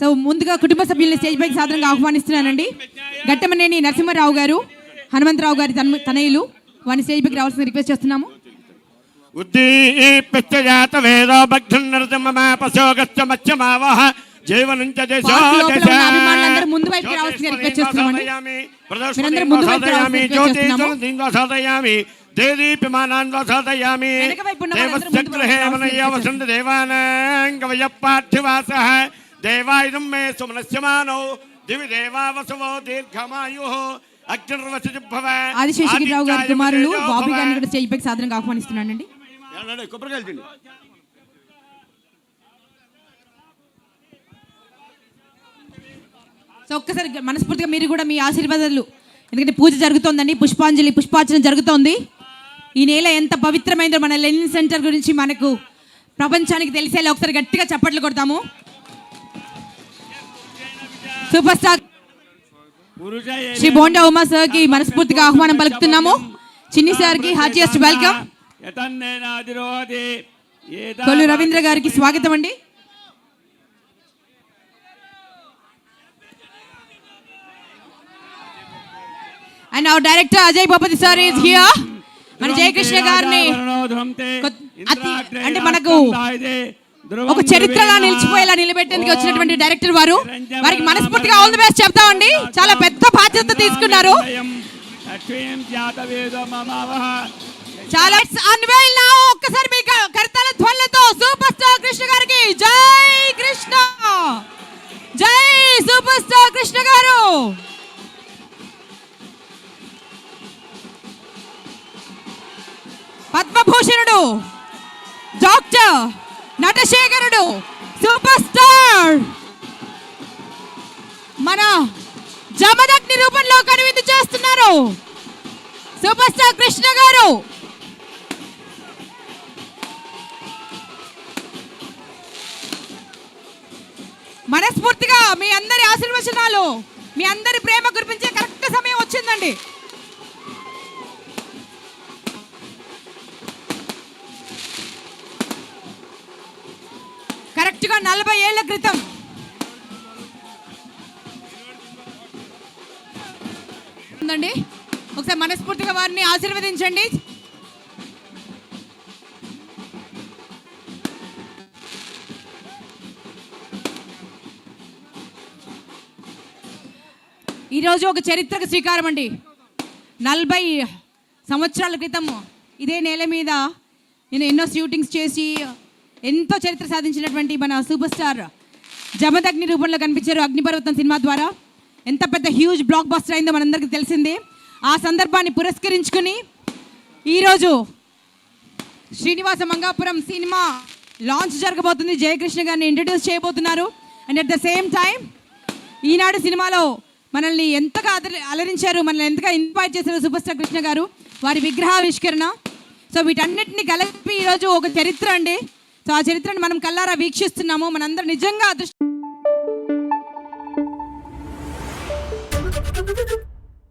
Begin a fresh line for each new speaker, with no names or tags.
So ముందుగా కుటుంబ సభ్యుల్ని స్టేజ్ పైకి సాధారణంగా ఆహ్వానిస్తున్నానండి. గట్టమనేని నరసింహారావు గారు హనుమంతరావు గారి తనయులు వారిని స్టేజ్ పైకి రావాల్సిన రిక్వెస్ట్ చేస్తున్నాము.
ఉద్దీప్యజాత వేదో భగ్నరతమపశోగశ్చ మత్స్యమావహ జీవనం చ దేశో
పార్క్ లోపల
దశ.
ఉన్న అభిమానులందరూ ముందు రిక్వెస్ట్ చేస్తున్నామండి.
దేవానాంగవయ పార్థివాస దేవాయుధం మే సుమనస్యమానో. దివి దేవా వసవో దీర్ఘమాయు అగ్నిర్వసజిభవ
ఆదిశేషగిరిరావు గారి కుమారులు బాబీ గారిని కూడా స్టేజ్ పైకి సాధారణంగా ఆహ్వానిస్తున్నానండి
కొబ్బరికాయలు తిండి.
సో ఒక్కసారి మనస్ఫూర్తిగా మీరు కూడా మీ ఆశీర్వాదాలు. ఎందుకంటే పూజ జరుగుతోందండి పుష్పాంజలి పుష్పార్చన జరుగుతోంది. ఈ నేల ఎంత పవిత్రమైందో మన లెనిన్ సెంటర్ గురించి మనకు ప్రపంచానికి తెలిసేలా ఒకసారి గట్టిగా చప్పట్లు కొడతాము. సూపర్ స్టార్ శ్రీ బోండా ఉమా సార్కి మనస్ఫూర్తిగా ఆహ్వానం పలుకుతున్నాము. చిన్ని సార్కి హార్టియస్ట్ వెల్కమ్. కొల్లు రవీంద్ర గారికి స్వాగతం అండి. And our director Ajay Bapathi sir is here మన జయకృష్ణ గారిని అంటే మనకు ఒక చరిత్రలా నిలిచిపోయేలా నిలబెట్టేందుకు వచ్చినటువంటి డైరెక్టర్ వారు. వారికి మనస్ఫూర్తిగా ఆల్ ది బెస్ట్ చెప్తామండి. చాలా పెద్ద బాధ్యత తీసుకున్నారు. చాలా అన్వేల్ నా ఒక్కసారి మీ కర్తల ధ్వనులతో సూపర్ స్టార్ కృష్ణ గారికి జై కృష్ణ. జై సూపర్ స్టార్ కృష్ణ గారు. పద్మభూషణుడు డాక్టర్ నటశేఖరుడు సూపర్ స్టార్ మన జమదగ్ని రూపంలో కనువిందు చేస్తున్నారు. సూపర్ స్టార్ కృష్ణ గారు. మనస్ఫూర్తిగా మీ అందరి ఆశీర్వచనాలు మీ అందరి ప్రేమ కురిపించే కరెక్ట్ సమయం వచ్చిందండి. కరెక్ట్ నలభై ఏళ్ళ క్రితం. ఉందండి? ఒకసారి మనస్ఫూర్తిగా వారిని ఆశీర్వదించండి. ఈరోజు ఒక చరిత్రకు శ్రీకారం అండి. నలభై సంవత్సరాల క్రితం ఇదే నేల మీద నేను ఎన్నో షూటింగ్స్ చేసి ఎంతో చరిత్ర సాధించినటువంటి మన సూపర్ స్టార్ జమదగ్ని రూపంలో కనిపించారు అగ్నిపర్వతం సినిమా ద్వారా. ఎంత పెద్ద హ్యూజ్ బ్లాక్ బస్టర్ అయిందో మనందరికీ తెలిసిందే. ఆ సందర్భాన్ని పురస్కరించుకుని ఈరోజు శ్రీనివాస మంగాపురం సినిమా లాంచ్ జరగబోతుంది. జయకృష్ణ గారిని ఇంట్రడ్యూస్ చేయబోతున్నారు. And at the same time Eenadu సినిమాలో మనల్ని ఎంతగా అలరించారు మనల్ని ఎంతగా ఇన్వైట్ చేశారు సూపర్ స్టార్ కృష్ణ గారు. వారి విగ్రహావిష్కరణ. సో వీటన్నిటిని కలిపి ఈరోజు ఒక చరిత్ర అండి. సో ఆ చరిత్రను మనం కల్లారా వీక్షిస్తున్నాము. మనందరం నిజంగా అదృష్టం